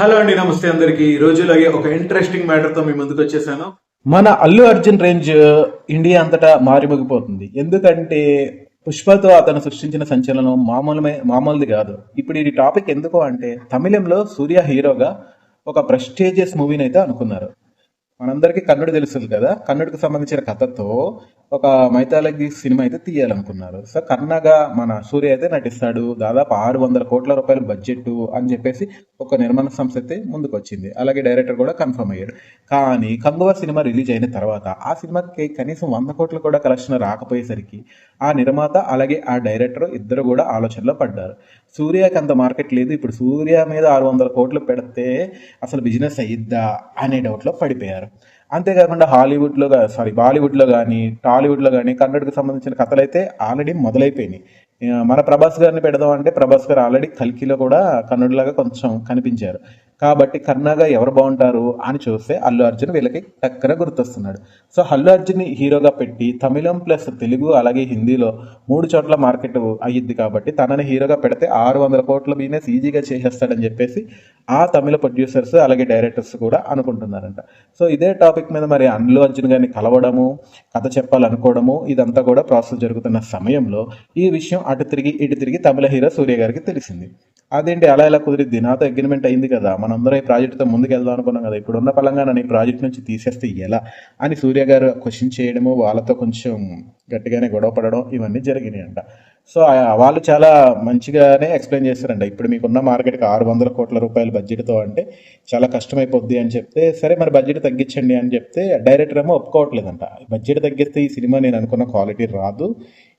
Hello అండి నమస్తే అందరికి. ఈ రోజులాగే ఒక ఇంట్రెస్టింగ్ మ్యాటర్తో మీ ముందుకు వచ్చేసాను. మన Allu Arjun range uh, India అంతటా మారిమోగిపోతుంది. ఎందుకంటే పుష్పతో అతను సృష్టించిన సంచలనం మామూలమే మామూలుది కాదు. ఇప్పుడు ఈ టాపిక్ ఎందుకు అంటే తమిళంలో సూర్య హీరోగా ఒక ప్రెస్టేజియస్ మూవీని అయితే అనుకున్నారు. మనందరికీ కన్నుడు తెలుస్తుంది కదా. కన్నుడికి సంబంధించిన కథతో ఒక మైథాలజీ సినిమా అయితే తీయాలనుకున్నారు. సో కర్ణగా మన సూర్య అయితే నటిస్తాడు. దాదాపు ఆరు వందల కోట్ల రూపాయల బడ్జెట్ అని చెప్పేసి ఒక నిర్మాణ సంస్థ అయితే ముందుకు వచ్చింది అలాగే డైరెక్టర్ కూడా కన్ఫర్మ్ అయ్యాడు. కానీ కంగువ సినిమా రిలీజ్ అయిన తర్వాత ఆ సినిమాకి కనీసం వంద కోట్లు కూడా కలెక్షన్ రాకపోయేసరికి ఆ నిర్మాత అలాగే ఆ డైరెక్టర్ ఇద్దరు కూడా ఆలోచనలో పడ్డారు. సూర్యకి అంత మార్కెట్ లేదు. ఇప్పుడు సూర్య మీద ఆరు వందల కోట్లు పెడితే అసలు బిజినెస్ అయ్యిద్దా అనే డౌట్లో పడిపోయారు. అంతేకాకుండా హాలీవుడ్లో సారీ బాలీవుడ్లో కానీ టాలీవుడ్లో కానీ కన్నడకు సంబంధించిన కథలు అయితే ఆల్రెడీ మొదలైపోయినాయి. మన ప్రభాస్ గారిని పెడదాం అంటే ప్రభాస్ గారు ఆల్రెడీ కల్కిలో కూడా కన్నడలాగా కొంచెం కనిపించారు. కాబట్టి కర్ణాగా ఎవరు బాగుంటారు అని చూస్తే అల్లు అర్జున్ వీళ్ళకి టక్కన గుర్తొస్తున్నాడు. సో అల్లు అర్జున్ హీరోగా పెట్టి తమిళం ప్లస్ తెలుగు అలాగే హిందీలో మూడు చోట్ల మార్కెట్ అయ్యిద్ది కాబట్టి తనని హీరోగా పెడితే ఆరు వందల కోట్ల బిజినెస్ ఈజీగా చేసేస్తాడని చెప్పేసి ఆ తమిళ ప్రొడ్యూసర్స్ అలాగే డైరెక్టర్స్ కూడా అనుకుంటున్నారంట. సో ఇదే టాపిక్ మీద మరి అన్లు అర్జున్ గారిని కలవడము కథ చెప్పాలనుకోవడము ఇదంతా కూడా ప్రాసెస్ జరుగుతున్న సమయంలో ఈ విషయం అటు తిరిగి ఇటు తిరిగి తమిళ హీరో సూర్య గారికి తెలిసింది. అదేంటి అలా ఎలా కుదిరిద్ది? నాతో అగ్రిమెంట్ అయింది కదా మనందరం ఈ ప్రాజెక్ట్తో ముందుకు వెళ్దాం అనుకున్నాం కదా ఇప్పుడున్న పలంగానని ఈ ప్రాజెక్ట్ నుంచి తీసేస్తే ఎలా? అని సూర్య గారు క్వశ్చన్ చేయడము వాళ్ళతో కొంచెం గట్టిగానే గొడవ పడడం ఇవన్నీ జరిగినాయి అంట సో వాళ్ళు చాలా మంచిగానే ఎక్స్ప్లెయిన్ చేస్తారంట ఇప్పుడు మీకున్న మార్కెట్కి ఆరు వందల కోట్ల రూపాయల బడ్జెట్తో అంటే చాలా కష్టమైపోద్ది అని చెప్తే సరే మరి బడ్జెట్ తగ్గించండి అని చెప్తే డైరెక్టర్ ఏమో ఒప్పుకోవట్లేదంట. బడ్జెట్ తగ్గిస్తే ఈ సినిమా నేను అనుకున్న క్వాలిటీ రాదు.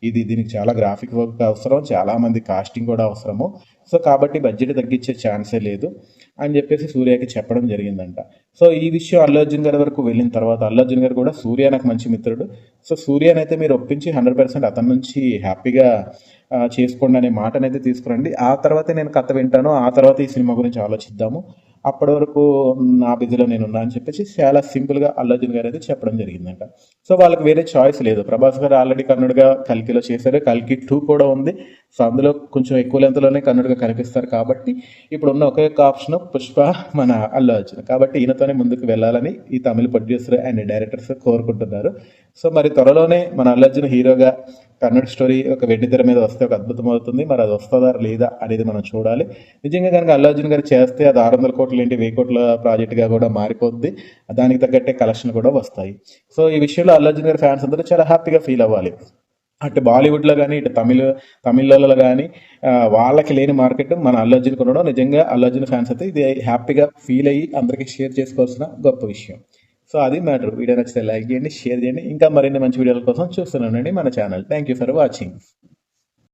ఇది దీనికి చాలా గ్రాఫిక్ వర్క్ అవసరం చాలా మంది కాస్టింగ్ కూడా అవసరము. సో కాబట్టి బడ్జెట్ తగ్గించే ఛాన్సే లేదు అని చెప్పేసి సూర్యకి చెప్పడం జరిగిందంట. సో ఈ విషయం అల్లు అర్జున్ గారి వరకు వెళ్ళిన తర్వాత అల్లు అర్జున్ గారు కూడా సూర్య నాకు మంచి మిత్రుడు. సో సూర్యనైతే మీరు ఒప్పించి హండ్రెడ్ పర్సెంట్ అతని నుంచి హ్యాపీగా చేసుకోండి అనే మాటనైతే తీసుకురండి. ఆ తర్వాతే నేను కథ వింటాను. ఆ తర్వాత ఈ సినిమా గురించి ఆలోచిద్దాము. అప్పటి వరకు నా బిజీలో నేను ఉన్నా అని చెప్పేసి చాలా సింపుల్గా అల్లర్జున్ గారు అయితే చెప్పడం జరిగిందంట. సో వాళ్ళకి వేరే చాయిస్ లేదు. ప్రభాస్ గారు ఆల్రెడీ కన్నుడుగా కల్కిలో చేశారు. కల్కి టూ కూడా ఉంది. సో అందులో కొంచెం ఎక్కువ లెంత్లోనే కన్నుడుగా కనిపిస్తారు కాబట్టి ఇప్పుడు ఉన్న ఒకే ఒక ఆప్షన్ పుష్ప మన అల్లు అర్జున్. కాబట్టి ఈయనతోనే ముందుకు వెళ్ళాలని ఈ తమిళ ప్రొడ్యూసర్ అండ్ డైరెక్టర్స్ కోరుకుంటున్నారు. సో మరి త్వరలోనే మన అల్లు అర్జున్ హీరోగా కన్నడ స్టోరీ ఒక వెండితెర మీద వస్తే ఒక అద్భుతం అవుతుంది. మరి అది వస్తుందా లేదా అనేది మనం చూడాలి. నిజంగా కనుక అల్లు అర్జున్ గారు చేస్తే అది ఆరు వందల కోట్లు ఏంటి వెయ్యి కోట్ల ప్రాజెక్ట్గా కూడా మారిపోద్ది. దానికి తగ్గట్టే కలెక్షన్ కూడా వస్తాయి. సో ఈ విషయంలో అల్లు అర్జున్ గారి ఫ్యాన్స్ అందరూ చాలా హ్యాపీగా ఫీల్ అవ్వాలి. అటు బాలీవుడ్లో కానీ ఇటు తమిళ తమిళలో కానీ వాళ్ళకి లేని మార్కెట్ మన అల్లు అర్జున్ కొనడం నిజంగా అల్లు అర్జున్ ఫ్యాన్స్ అయితే ఇది హ్యాపీగా ఫీల్ అయ్యి అందరికీ షేర్ చేసుకోవాల్సిన గొప్ప విషయం. సో అది మ్యాటర్. వీడియో నచ్చితే లైక్ చేయండి షేర్ చేయండి. ఇంకా మరిన్ని మంచి వీడియోల కోసం చూస్తున్నానండి మన channel. Thank you for watching.